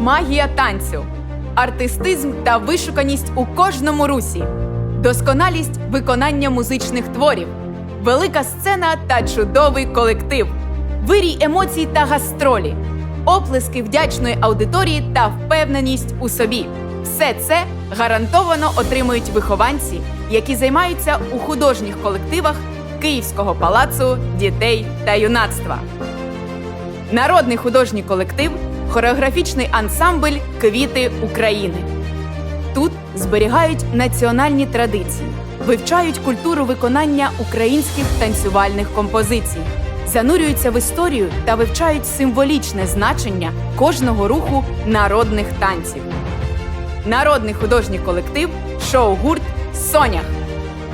магія танцю, артистизм та вишуканість у кожному русі, досконалість виконання музичних творів, велика сцена та чудовий колектив, вирій емоцій та гастролі, оплески вдячної аудиторії та впевненість у собі. Все це гарантовано отримують вихованці, які займаються у художніх колективах Київського палацу дітей та юнацтва. Народний художній колектив, хореографічний ансамбль Квіти України. Тут зберігають національні традиції, вивчають культуру виконання українських танцювальних композицій, занурюються в історію та вивчають символічне значення кожного руху народних танців. Народний художній колектив шоу-гурт Сонях.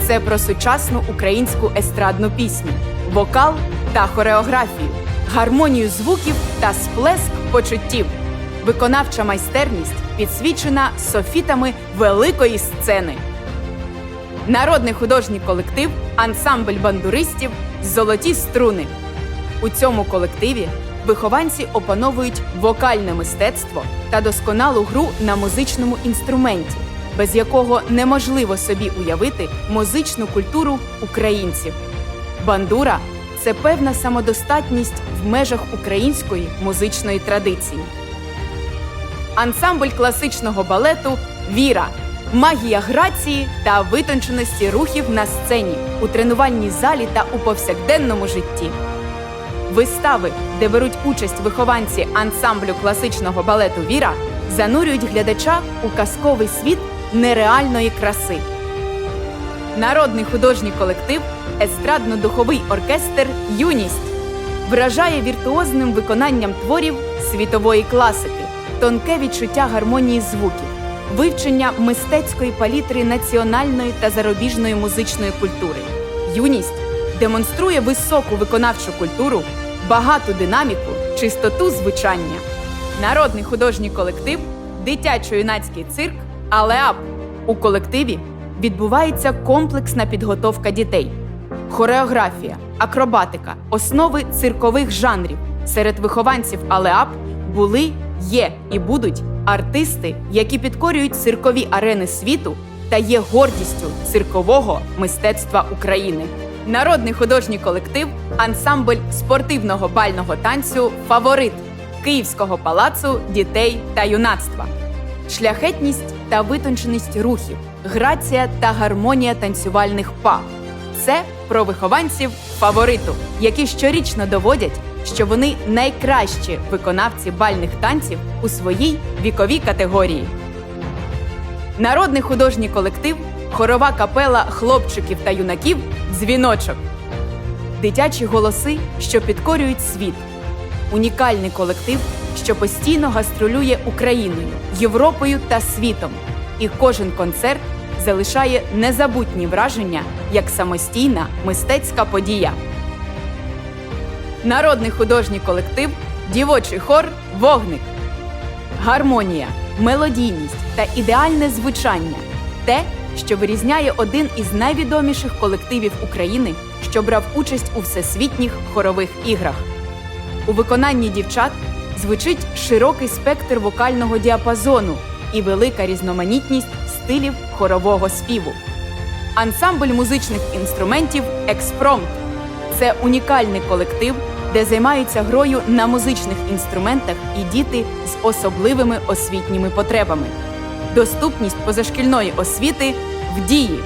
Це про сучасну українську естрадну пісню, вокал та хореографію, гармонію звуків та сплеск почуттів. Виконавча майстерність підсвічена софітами великої сцени. Народний художній колектив ансамбль бандуристів Золоті струни. У цьому колективі вихованці опановують вокальне мистецтво та досконалу гру на музичному інструменті, без якого неможливо собі уявити музичну культуру українців. Бандура це певна самодостатність в межах української музичної традиції. Ансамбль класичного балету Віра. Магія грації та витонченості рухів на сцені, у тренувальній залі та у повсякденному житті. Вистави, де беруть участь вихованці ансамблю класичного балету Віра, занурюють глядача у казковий світ нереальної краси. Народний художній колектив Естрадно-духовий оркестр Юність вражає віртуозним виконанням творів світової класики, тонке відчуття гармонії звуків, вивчення мистецької палітри національної та зарубіжної музичної культури. Юність демонструє високу виконавчу культуру, багату динаміку, чистоту звучання. Народний художній колектив, дитячо-юнацький цирк Алеап. У колективі відбувається комплексна підготовка дітей, хореографія, акробатика, основи циркових жанрів. Серед вихованців Алеап були, є і будуть артисти, які підкорюють циркові арени світу та є гордістю циркового мистецтва України. Народний художній колектив, ансамбль спортивного бального танцю Фаворит Київського палацу дітей та юнацтва, шляхетність та витонченість рухів, грація та гармонія танцювальних па. Це про вихованців фавориту, які щорічно доводять, що вони найкращі виконавці бальних танців у своїй віковій категорії. Народний художній колектив, хорова капела хлопчиків та юнаків Дзвіночок. Дитячі голоси, що підкорюють світ. Унікальний колектив, що постійно гастролює Україною, Європою та світом. І кожен концерт залишає незабутні враження як самостійна мистецька подія. Народний художній колектив, дівочий хор Вогник. Гармонія, мелодійність та ідеальне звучання те, що вирізняє один із найвідоміших колективів України, що брав участь у всесвітніх хорових іграх. У виконанні дівчат звучить широкий спектр вокального діапазону і велика різноманітність стилів хорового співу. Ансамбль музичних інструментів Експромт це унікальний колектив, де займаються грою на музичних інструментах і діти з особливими освітніми потребами. Доступність позашкільної освіти в дії.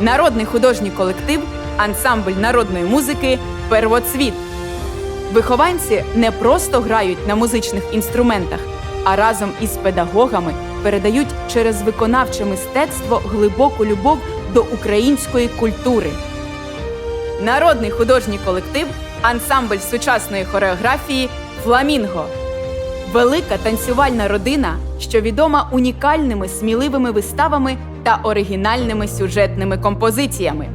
Народний художній колектив, ансамбль народної музики Первоцвіт. Вихованці не просто грають на музичних інструментах, а разом із педагогами передають через виконавче мистецтво глибоку любов до української культури. Народний художній колектив, ансамбль сучасної хореографії Фламінго. Велика танцювальна родина, що відома унікальними сміливими виставами та оригінальними сюжетними композиціями.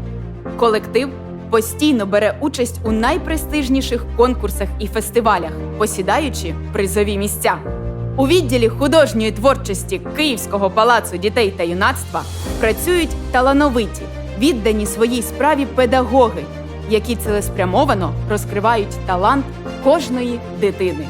Колектив постійно бере участь у найпрестижніших конкурсах і фестивалях, посідаючи призові місця. У відділі художньої творчості Київського палацу дітей та юнацтва працюють талановиті, віддані своїй справі педагоги, які цілеспрямовано розкривають талант кожної дитини.